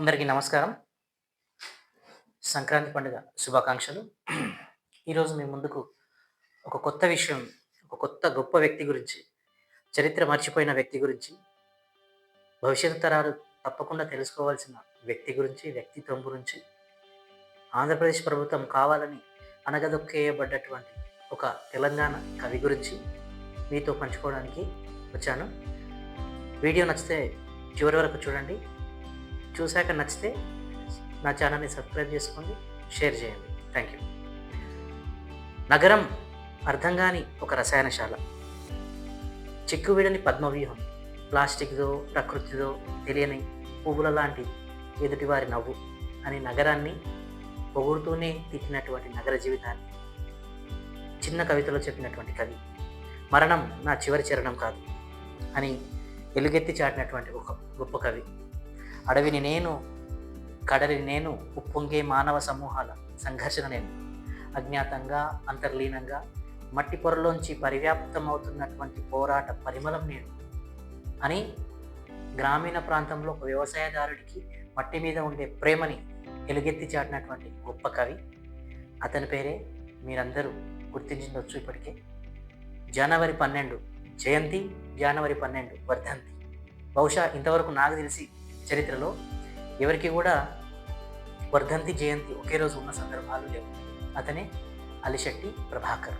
అందరికీ నమస్కారం. సంక్రాంతి పండుగ శుభాకాంక్షలు. ఈరోజు మీ ముందుకు ఒక కొత్త విషయం ఒక కొత్త గొప్ప వ్యక్తి గురించి చరిత్ర మర్చిపోయిన వ్యక్తి గురించి భవిష్యత్తు తరాలు తప్పకుండా తెలుసుకోవాల్సిన వ్యక్తి గురించి వ్యక్తిత్వం గురించి ఆంధ్రప్రదేశ్ ప్రభుత్వం కావాలని అనగదొక్కేయబడ్డటువంటి ఒక తెలంగాణ కవి గురించి మీతో పంచుకోవడానికి వచ్చాను. వీడియో నచ్చితే చివరి వరకు చూడండి. చూశాక నచ్చితే నా ఛానల్ని సబ్స్క్రైబ్ చేసుకోండి షేర్ చేయండి. Thank you. నగరం అర్థం కాని ఒక రసాయనశాల. చిక్కువిడని పద్మవ్యూహం ప్లాస్టిక్దో ప్రకృతిదో తెలియని పువ్వుల లాంటి ఎదుటివారి నవ్వు అని నగరాన్ని పొగుడుతూనే తిట్టినటువంటి నగర జీవితాన్ని చిన్న కవితలో చెప్పినటువంటి కవి. మరణం నా చివరి చరణం కాదు అని ఎలుగెత్తి చాటినటువంటి ఒక గొప్ప కవి. అడవిని నేను కడలిని నేను ఉప్పొంగే మానవ సమూహాల సంఘర్షణ నేను. అజ్ఞాతంగా అంతర్లీనంగా మట్టి పొరలోంచి పరివ్యాప్తమవుతున్నటువంటి పోరాట పరిమళం నేను అని గ్రామీణ ప్రాంతంలో ఒక వ్యవసాయదారుడికి మట్టి మీద ఉండే ప్రేమని ఎలుగెత్తి చాటినటువంటి గొప్ప కవి. అతని పేరే మీరందరూ గుర్తించవచ్చు ఇప్పటికే. జనవరి పన్నెండు జయంతి జనవరి పన్నెండు వర్ధంతి. బహుశా ఇంతవరకు నాకు తెలిసి చరిత్రలో ఎవరికి కూడా వర్ధంతి జయంతి ఒకే రోజు ఉన్న సందర్భాలు లేవు. అతనే అలిశెట్టి ప్రభాకర్.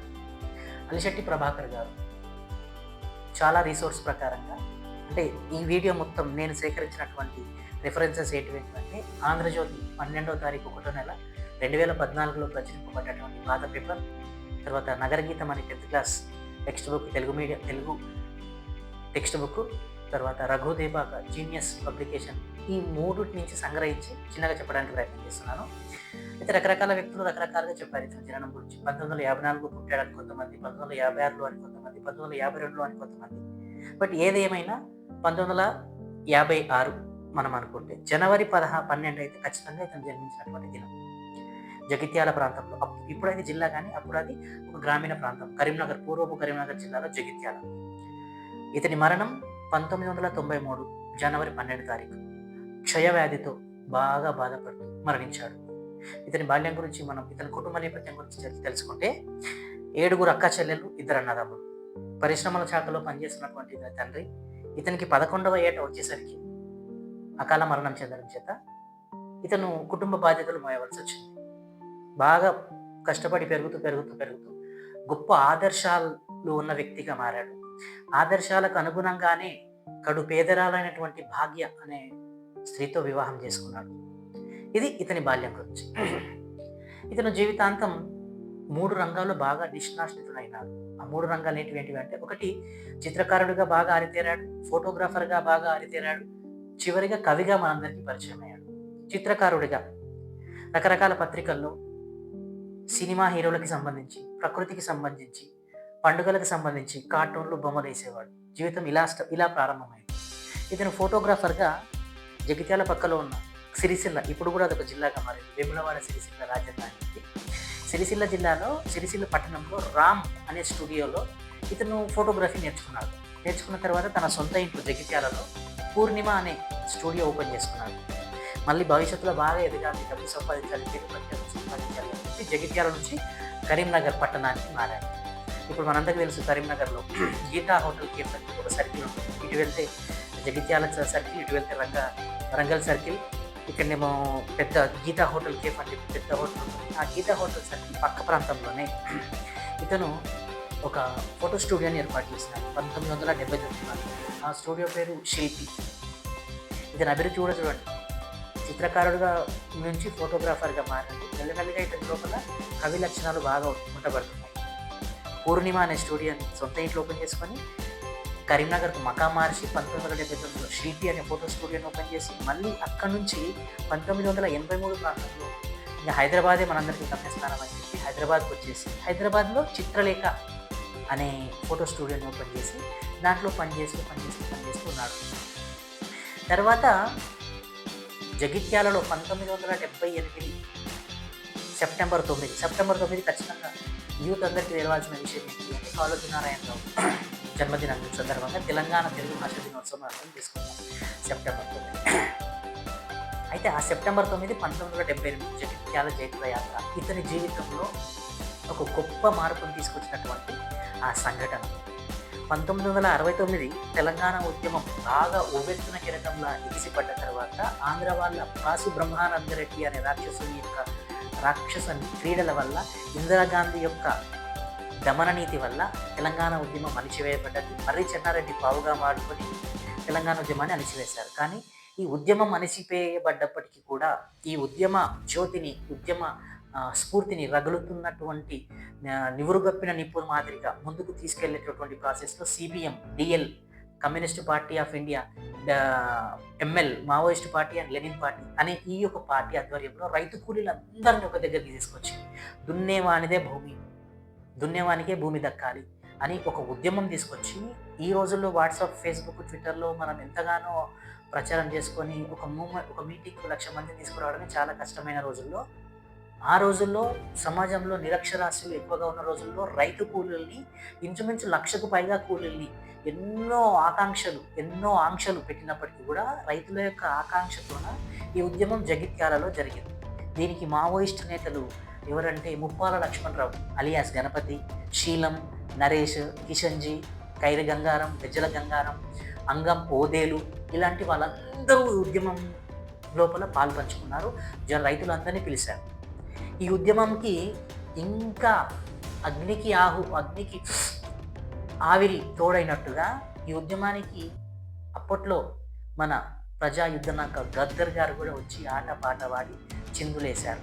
అలిశెట్టి ప్రభాకర్ గారు చాలా రీసోర్స్ ప్రకారంగా అంటే ఈ వీడియో మొత్తం నేను సేకరించినటువంటి రిఫరెన్సెస్ ఏంటివేంటంటే ఆంధ్రజ్యోతి పన్నెండవ తారీఖు ఒకటో నెల రెండు వేల పద్నాలుగులో ప్రచురింపబడ్డటువంటి పాత పేపర్ తర్వాత నగరగీతం అనే tenth class text book Telugu medium Telugu text book తర్వాత రఘుదేబాక జీనియస్ పబ్లికేషన్ ఈ మూడు నుంచి సంగ్రహించి చిన్నగా చెప్పడానికి ప్రయత్నం చేస్తున్నాను. అయితే రకరకాల వ్యక్తులు రకరకాలుగా చెప్పారు. ఇతని జననం గురించి పంతొమ్మిది వందల యాభై నాలుగు పుట్టాడని కొంతమంది పంతొమ్మిది వందల యాభై ఆరులో అని కొంతమంది పంతొమ్మిది వందల యాభై రెండులో అని కొంతమంది. బట్ ఏదేమైనా పంతొమ్మిది వందల యాభై ఆరు మనం అనుకుంటే జనవరి పదహా పన్నెండు అయితే ఖచ్చితంగా ఇతను జన్మించినటువంటి దినం. జగిత్యాల ప్రాంతంలో అప్- ఇప్పుడైతే జిల్లా కానీ అప్పుడు అది ఒక గ్రామీణ ప్రాంతం. కరీంనగర్ పూర్వపు కరీంనగర్ జిల్లాలో జగిత్యాల. ఇతని మరణం పంతొమ్మిది వందల తొంభై మూడు జనవరి పన్నెండు తారీఖు క్షయవ్యాధితో బాగా బాధపడుతూ మరణించాడు. ఇతని బాల్యం గురించి మనం ఇతని కుటుంబ నేపథ్యం గురించి తెలుసుకుంటే ఏడుగురు అక్క చెల్లెలు ఇద్దరు అన్నదమ్ములు. పరిశ్రమల శాఖలో పనిచేస్తున్నటువంటి ఇతని తండ్రి ఇతనికి పదకొండవ ఏట వచ్చేసరికి అకాల మరణం చెందడం చేత ఇతను కుటుంబ బాధ్యతలు మోయవలసి వచ్చింది. బాగా కష్టపడి పెరుగుతూ పెరుగుతూ పెరుగుతూ గొప్ప ఆదర్శాలు ఉన్న వ్యక్తిగా మారాడు. ఆదర్శాలకు అనుగుణంగానే కడు పేదరాలైనటువంటి భాగ్య అనే స్త్రీతో వివాహం చేసుకున్నాడు. ఇది ఇతని బాల్యం గురించి. ఇతను జీవితాంతం మూడు రంగాల్లో బాగా నిష్ణాష్టితుడైనాడు ఆ మూడు రంగాలు ఏంటివి ఏంటివి అంటే ఒకటి చిత్రకారుడిగా బాగా ఆరితేరాడు ఫోటోగ్రాఫర్గా బాగా ఆరితేరాడు చివరిగా కవిగా మనందరికీ పరిచయం అయ్యాడు. చిత్రకారుడిగా రకరకాల పత్రికల్లో సినిమా హీరోలకి సంబంధించి ప్రకృతికి సంబంధించి పండుగలకు సంబంధించి కార్టూన్లు బొమ్మలు వేసేవాడు. జీవితం ఇలా స్ట- ఇలా ప్రారంభమైంది. ఇతను ఫోటోగ్రాఫర్గా జగిత్యాల పక్కలో ఉన్న సిరిసిల్ల ఇప్పుడు కూడా అదొక జిల్లాగా మారింది. వేములవాడ సిరిసిల్ల రాజధాని సిరిసిల్ల జిల్లాలో సిరిసిల్ల పట్టణంలో రామ్ అనే స్టూడియోలో ఇతను ఫోటోగ్రఫీ నేర్చుకున్నాడు. నేర్చుకున్న తర్వాత తన సొంత ఇంట్లో జగిత్యాలలో పూర్ణిమ అనే స్టూడియో ఓపెన్ చేసుకున్నాడు. మళ్ళీ భవిష్యత్తులో బాగా ఎదగాలి డబ్బు సంపాదించాలి పేరు సంపాదించాలి అని చెప్పి జగిత్యాల నుంచి కరీంనగర్ పట్టణానికి మారాడు. ఇప్పుడు మనందరికీ తెలుసు కరీంనగర్లో గీతా హోటల్ కేఫ్ ఒక సర్కిల్ ఉంటుంది. ఇటు వెళ్తే జగిత్యాల సర్కిల్ ఇటు వెళ్తే రంగ వరంగల్ సర్కిల్. ఇక్కడనేమో పెద్ద గీతా హోటల్ కేఫ్ అని చెప్పి పెద్ద హోటల్ ఉంటుంది. ఆ గీతా హోటల్ సర్కిల్ పక్క ప్రాంతంలోనే ఇతను ఒక ఫోటో స్టూడియోని ఏర్పాటు చేసినాడు పంతొమ్మిది వందల డెబ్బై తొమ్మిది ఆ స్టూడియో పేరు శిల్పి. ఇతని అభిరుచి కూడా చూడండి. చిత్రకారుడుగా నుంచి ఫోటోగ్రాఫర్గా మారాడు. మెల్లమెల్లగా ఇతని లోపల కవి లక్షణాలు బాగా ఉండబడుతున్నాయి పూర్ణిమ అనే స్టూడియోని సొంత ఇంట్లో ఓపెన్ చేసుకొని కరీంనగర్కు మకా మార్చి పంతొమ్మిది వందల డెబ్బై తొమ్మిదిలో శిల్పి అనే ఫోటో స్టూడియోని ఓపెన్ చేసి మళ్ళీ అక్కడి నుంచి పంతొమ్మిది వందల ఎనభై మూడు ప్రాంతంలో ఇంకా హైదరాబాదే మనందరికీ గమ్యస్థానం అని చెప్పి హైదరాబాద్కి వచ్చేసి హైదరాబాద్లో చిత్రలేఖ అనే ఫోటో స్టూడియోని ఓపెన్ చేసి దాంట్లో పనిచేస్తూ పనిచేస్తూ పనిచేస్తూ ఉన్నాడు. తర్వాత జగిత్యాలలో పంతొమ్మిది వందల డెబ్బై ఎనిమిది సెప్టెంబర్ తొమ్మిది సెప్టెంబర్ తొమ్మిది ఖచ్చితంగా యూత్ అందరికీ తెలవాల్సిన విషయం ఏంటి? అంటే కాళోజీ నారాయణరావు జన్మదినం సందర్భంగా తెలంగాణ తెలుగు భాష దినోత్సవం అర్థం తీసుకున్నాం సెప్టెంబర్ తొమ్మిది. అయితే ఆ సెప్టెంబర్ తొమ్మిది పంతొమ్మిది వందల డెబ్బై ఎనిమిది జగిత్యాల జైత్ర యాత్ర ఇతని జీవితంలో ఒక గొప్ప మార్పును తీసుకొచ్చినటువంటి ఆ సంఘటన. పంతొమ్మిది వందల అరవై తొమ్మిది తెలంగాణ ఉద్యమం బాగా ఉవ్వెత్తున కిరటంలా ఎగిసిపడ్డ తర్వాత ఆంధ్ర వాళ్ళ పాసు బ్రహ్మానందరెడ్డి అనే రాక్షసుని యొక్క రాక్షస క్రీడల వల్ల ఇందిరాగాంధీ యొక్క దమన నీతి వల్ల తెలంగాణ ఉద్యమం అణిచివేయబడ్డది. మర్రి చెన్నారెడ్డి పావుగా మాడుకొని తెలంగాణ ఉద్యమాన్ని అణిచివేశారు. కానీ ఈ ఉద్యమం అణిచివేయబడ్డప్పటికీ కూడా ఈ ఉద్యమ జ్యోతిని ఉద్యమ స్ఫూర్తిని రగులుతున్నటువంటి నివురుగప్పిన నిప్పుల మాదిరిగా ముందుకు తీసుకెళ్ళేటటువంటి ప్రాసెస్లో CPM DL communist party of India ML Maoist party and Lenin party అనే ఈ యొక్క పార్టీ ఆధ్వర్యంలో రైతు కూలీలందరినీ ఒక దగ్గరికి తీసుకొచ్చి దున్నేవానిదే భూమి దున్నేవానికే భూమి దక్కాలి అని ఒక ఉద్యమం తీసుకొచ్చి ఈ రోజుల్లో వాట్సాప్ ఫేస్బుక్ ట్విట్టర్లో మనం ఎంతగానో ప్రచారం చేసుకొని ఒక మూమెంట్ ఒక మీటింగ్ లక్ష మంది తీసుకురావడమే చాలా కష్టమైన రోజుల్లో. ఆ రోజుల్లో సమాజంలో నిరక్షరాస్యులు ఎక్కువగా ఉన్న రోజుల్లో రైతు కూలీల్ని ఇంచుమించు లక్షకు పైగా కూలీల్ని ఎన్నో ఆకాంక్షలు ఎన్నో ఆంక్షలు పెట్టినప్పటికీ కూడా రైతుల యొక్క ఆకాంక్షతోన ఈ ఉద్యమం జగిత్యాలలో జరిగింది. దీనికి మావోయిస్ట్ నేతలు ఎవరంటే ముప్పాల లక్ష్మణరావు అలియాస్ గణపతి శీలం నరేష్ కిషన్జీ కైర గంగారం బెజ్జల గంగారం అంగం ఓదేలు ఇలాంటి వాళ్ళందరూ ఉద్యమం లోపల పాల్పంచుకున్నారు. జన రైతులందరినీ పిలిచారు. ఈ ఉద్యమంకి ఇంకా అగ్నికి ఆహు అగ్నికి ఆవిరి తోడైనట్టుగా ఈ ఉద్యమానికి అప్పట్లో మన ప్రజా యుద్ధనాక గద్దర్ గారు కూడా వచ్చి ఆట పాట వాడి చిందులేశారు.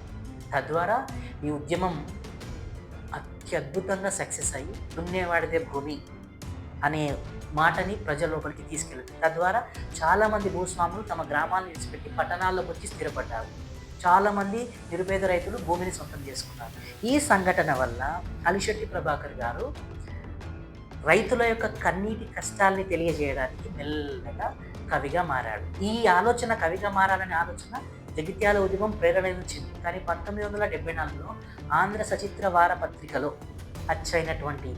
తద్వారా ఈ ఉద్యమం అత్యద్భుతంగా సక్సెస్ అయ్యి దున్నేవాడిదే భూమి అనే మాటని ప్రజల లోపలికి తీసుకెళ్ళింది తద్వారా చాలామంది భూస్వాములు తమ గ్రామాలను విడిచిపెట్టి పట్టణాల్లోకి వచ్చి స్థిరపడ్డారు. చాలామంది నిరుపేద రైతులు భూమిని సొంతం చేసుకున్నారు. ఈ సంఘటన వల్ల అలిశెట్టి ప్రభాకర్ గారు రైతుల యొక్క కన్నీటి కష్టాల్ని తెలియజేయడానికి మెల్లగా కవిగా మారాడు. ఈ ఆలోచన కవిగా మారాలనే ఆలోచన జగిత్యాల ఉద్యమం ప్రేరణ ఇచ్చింది. కానీ పంతొమ్మిది వందల డెబ్బై నాలుగులో ఆంధ్ర సచిత్ర వార పత్రికలో అచ్చైనటువంటి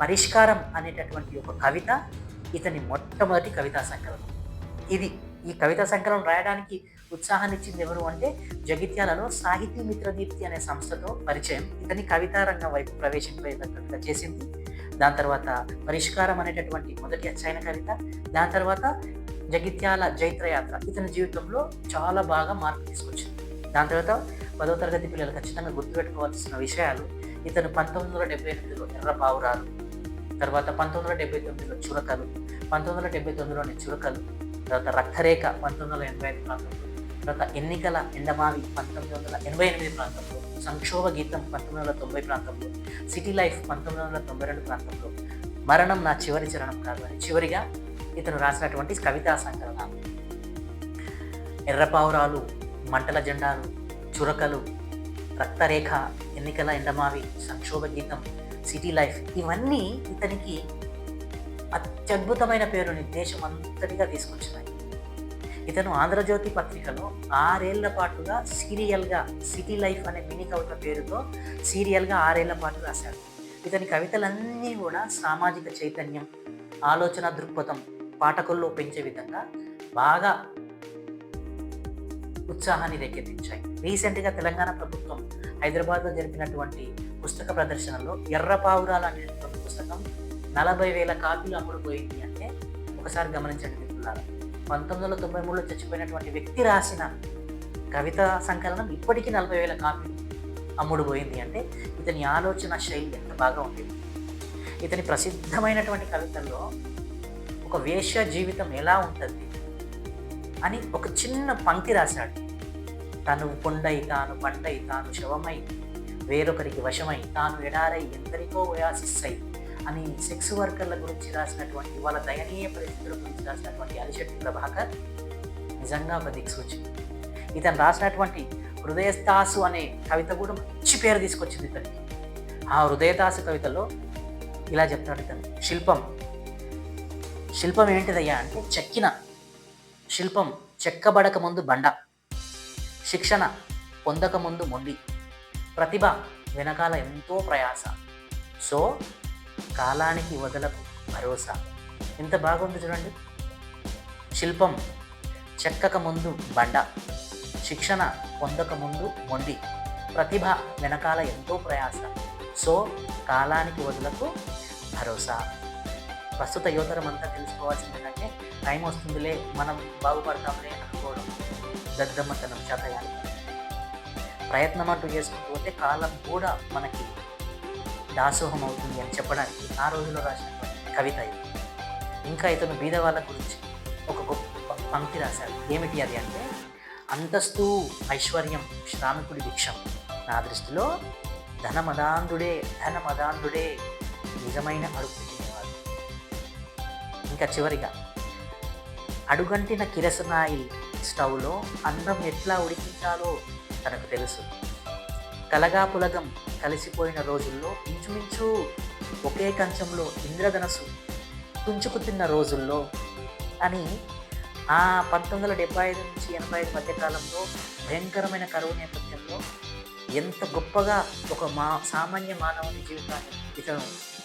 పరిష్కారం అనేటటువంటి ఒక కవిత ఇతని మొట్టమొదటి కవితా సంకలనం. ఇది ఈ కవితా సంకలనం రాయడానికి ఉత్సాహాన్ని ఇచ్చింది ఎవరు అంటే జగిత్యాలలో సాహితీ మిత్రదీప్తి అనే సంస్థతో పరిచయం. ఇతని కవితా రంగం వైపు ప్రవేశింపేటట్టుగా చేసింది దాని తర్వాత పరిష్కారం అనేటటువంటి మొదటి అచ్చైన కవిత దాని తర్వాత జగిత్యాల జైత్రయాత్ర. ఇతని జీవితంలో చాలా బాగా మార్పు తీసుకొచ్చింది. దాని తర్వాత పదో తరగతి పిల్లలు ఖచ్చితంగా గుర్తుపెట్టుకోవాల్సిన విషయాలు ఇతను పంతొమ్మిది వందల డెబ్బై ఎనిమిదిలో ఎర్ర పావురాలు తర్వాత పంతొమ్మిది వందల డెబ్బై తొమ్మిదిలో చురకలు పంతొమ్మిది వందల డెబ్బై తొమ్మిదిలోని చురకలు తర్వాత రక్తరేఖ పంతొమ్మిది వందల ఎనభై ఐదు ప్రాంతంలో. తర్వాత ఎన్నికల ఎండమావి పంతొమ్మిది వందల ఎనభై ఎనిమిది ప్రాంతంలో సంక్షోభ గీతం పంతొమ్మిది వందల తొంభై ప్రాంతంలో సిటీ లైఫ్ పంతొమ్మిది వందల తొంభై రెండు ప్రాంతంలో మరణం నా చివరి చరణం కాదు అని చివరిగా ఇతను రాసినటువంటి కవితా సంకలనాలు. ఎర్రపావురాలు మంటల జెండాలు చురకలు రక్తరేఖ ఎన్నికల ఎండమావి సంక్షోభ గీతం సిటీ లైఫ్ ఇవన్నీ ఇతనికి అత్యద్భుతమైన పేరుని దేశం అంతటిగా తీసుకొచ్చినాయి. ఇతను ఆంధ్రజ్యోతి పత్రికలో ఆరేళ్ళ పాటుగా సీరియల్గా సిటీ లైఫ్ అనే మినీ కవిత పేరుతో సీరియల్గా ఆరేళ్ళ పాటు రాశాడు. ఇతని కవితలన్నీ కూడా సామాజిక చైతన్యం ఆలోచన దృక్పథం పాఠకుల్లో పెంచే విధంగా బాగా ఉత్సాహాన్ని రేకెత్తించాయి. రీసెంట్గా తెలంగాణ ప్రభుత్వం హైదరాబాద్లో జరిపినటువంటి పుస్తక ప్రదర్శనలో ఎర్ర పావురాలు అనేటువంటి పుస్తకం నలభై వేల కాపీలు అమ్ముడుపోయింది అంటే ఒకసారి గమనించండి మిత్రులారా. పంతొమ్మిది వందల తొంభై మూడులో చచ్చిపోయినటువంటి వ్యక్తి రాసిన కవిత సంకలనం ఇప్పటికీ నలభై వేల కాపీలు అమ్ముడుపోయింది అంటే ఇతని ఆలోచన శైలి ఎంత బాగా ఉండేది. ఇతని ప్రసిద్ధమైనటువంటి కవితల్లో ఒక వేష జీవితం ఎలా ఉంటుంది అని ఒక చిన్న పంక్తి రాశాడు. తను పొండై తాను పండై తాను శవమై వేరొకరికి వశమై తాను ఎడారై ఎందరికో వయాసిస్సై అని సెక్స్ వర్కర్ల గురించి రాసినటువంటి వాళ్ళ దయనీయ పరిస్థితుల గురించి రాసినటువంటి అలిశెట్టి ప్రభాకర్ నిజంగా ఒక దిక్సూచి. ఇతను రాసినటువంటి హృదయస్తాసు అనే కవిత కూడా మంచి పేరు తీసుకొచ్చింది ఇతనికి. ఆ హృదయతాసు కవితలో ఇలా చెప్తాడు ఇతను. శిల్పం శిల్పం ఏంటిదయ్యా అంటే చెక్కిన. శిల్పం చెక్కబడక ముందు బండ. శిక్షణ పొందక ముందు మొండి. ప్రతిభ వెనకాల ఎంతో ప్రయాస. సో కాలానికి వదలకు భరోసా. ఎంత బాగుంది చూడండి. శిల్పం చెక్కక ముందు బండ శిక్షణ పొందక ముందు మొండి ప్రతిభ వెనకాల ఎంతో ప్రయాస. సో కాలానికి వదులకు భరోసా. ప్రస్తుత యువతరం అంతా తెలుసుకోవాల్సింది ఏంటంటే టైం వస్తుందిలే మనం బాగుపడతాంలే అనుకోవడం. దద్దమ్మతనం చేతయాలి ప్రయత్నం అంటూ చేసుకుంటూ పోతే కాలం కూడా మనకి దాసోహం అవుతుంది అని చెప్పడానికి ఆ రోజుల్లో రాసినటువంటి కవిత ఇది. ఇంకా ఇతను బీద వాళ్ళ గురించి ఒక గొప్ప పంక్తి రాశాడు. ఏమిటి అది అంటే అంతస్తు ఐశ్వర్యం శ్రామికుడి భిక్షం. నా దృష్టిలో ధనమదాంధుడే ధనమదాంధుడే నిజమైన అడుగు తినేవాడు ఇంకా చివరిగా అడుగంటిన కిరసనాయి స్టవ్లో అన్నం ఎట్లా ఉడికించాలో తనకు తెలుసు. కలగా పులగం కలిసిపోయిన రోజుల్లో ఇంచుమించు ఒకే కంచంలో ఇంద్రధనస్సు తుంచుకు తిన్న రోజుల్లో అని ఆ పంతొమ్మిది వందల డెబ్బై ఐదు నుంచి ఎనభై ఐదు మధ్యకాలంలో భయంకరమైన కరువు నేపథ్యంలో ఎంత గొప్పగా ఒక మా సామాన్య మానవుని జీవితాన్ని ఇతను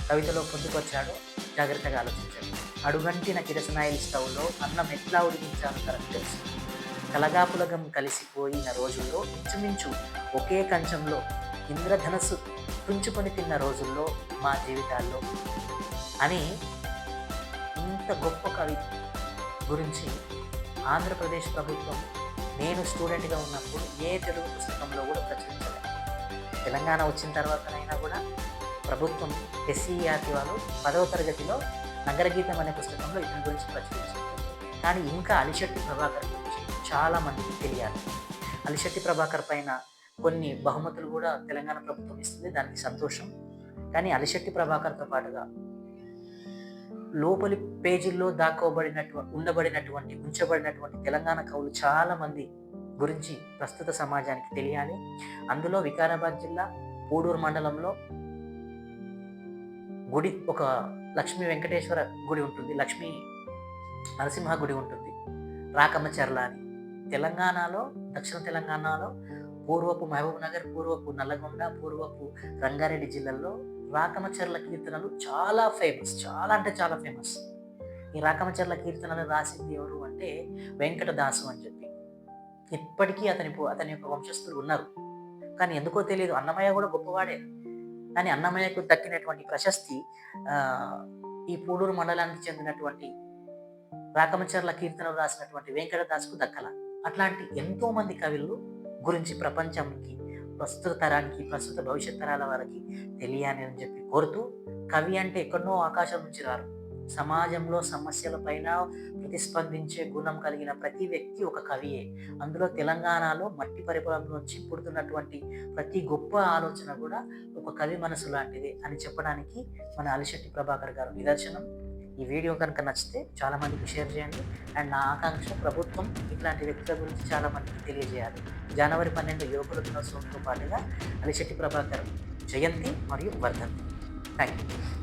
కవితలో పొందుకొచ్చాడో జాగ్రత్తగా ఆలోచించాడు. అడుగంటిన కిరసనాయిల్ స్టవ్లో అన్నం ఎట్లా ఉడికించాలో తనకు తెలుసు. కలగాపులగం కలిసిపోయిన రోజుల్లో ఇంచుమించు ఒకే కంచంలో ఇంద్రధనస్సు తుంచుకొని తిన్న రోజుల్లో మా జీవితాల్లో అని ఇంత గొప్ప కవి గురించి ఆంధ్రప్రదేశ్ ప్రభుత్వం నేను స్టూడెంట్గా ఉన్నప్పుడు ఏ తెలుగు పుస్తకంలో కూడా ప్రచురించలేదు తెలంగాణ వచ్చిన తర్వాతనైనా కూడా ప్రభుత్వం ఎస్సీఆర్టీ వాళ్ళు పదవ తరగతిలో నగరగీతం అనే పుస్తకంలో ఇతని గురించి ప్రచురించారు. కానీ ఇంకా అలిశెట్టి ప్రభాకర్ గురించి చాలా మందికి తెలియాలి. అలిశెట్టి ప్రభాకర్ పైన కొన్ని బహుమతులు కూడా తెలంగాణ ప్రభుత్వం ఇస్తుంది దానికి సంతోషం. కానీ అలిశెట్టి ప్రభాకర్తో పాటుగా లోపలి పేజీల్లో దాక్కోబడినటువంటి ఉండబడినటువంటి ఉంచబడినటువంటి తెలంగాణ కవులు చాలామంది గురించి ప్రస్తుత సమాజానికి తెలియాలి. అందులో వికారాబాద్ జిల్లా పూడూరు మండలంలో గుడి ఒక లక్ష్మీ వెంకటేశ్వర గుడి ఉంటుంది. లక్ష్మీ నరసింహ గుడి ఉంటుంది. రాకమ్మచర్ల అని తెలంగాణలో దక్షిణ తెలంగాణలో పూర్వపు మహబూబ్ నగర్ పూర్వపు నల్లగొండ పూర్వపు రంగారెడ్డి జిల్లాల్లో రాకమచర్ల కీర్తనలు చాలా ఫేమస్ చాలా అంటే చాలా ఫేమస్. ఈ రాకమచర్ల కీర్తనలు రాసింది ఎవరు అంటే వెంకటదాసు అని చెప్పి. ఇప్పటికీ అతని అతని యొక్క వంశస్థులు ఉన్నారు. కానీ ఎందుకో తెలియదు అన్నమయ్య కూడా గొప్పవాడే. కానీ అన్నమయ్యకు దక్కినటువంటి ప్రశస్తి ఈ పూడూరు మండలానికి చెందినటువంటి రాకమచర్ల కీర్తనలు రాసినటువంటి వెంకటదాసుకు దక్కల. అట్లాంటి ఎంతో మంది కవులు గురించి ప్రపంచంకి ప్రస్తుత తరానికి ప్రస్తుత భవిష్యత్ తరాల వారికి తెలియాలి అని చెప్పి కోరుతూ కవి అంటే ఎక్కడో ఆకాశం నుంచి రారు. సమాజంలో సమస్యలపైన ప్రతిస్పందించే గుణం కలిగిన ప్రతి వ్యక్తి ఒక కవియే. అందులో తెలంగాణలో మట్టి పరిపాలన నుంచి పుడుతున్నటువంటి ప్రతి గొప్ప ఆలోచన కూడా ఒక కవి మనసు లాంటిదే అని చెప్పడానికి మన అలిశెట్టి ప్రభాకర్ గారు నిదర్శనం. ఈ వీడియో కనుక నచ్చితే చాలామందికి షేర్ చేయండి. అండ్ నా ఆకాంక్ష ప్రభుత్వం ఇట్లాంటి వ్యక్తుల గురించి చాలామందికి తెలియజేయాలి. జనవరి పన్నెండు యువకుల దినోత్సవంతో పాటుగా అలిశెట్టి ప్రభాకర్ జయంతి మరియు వర్ధంతి. Thank you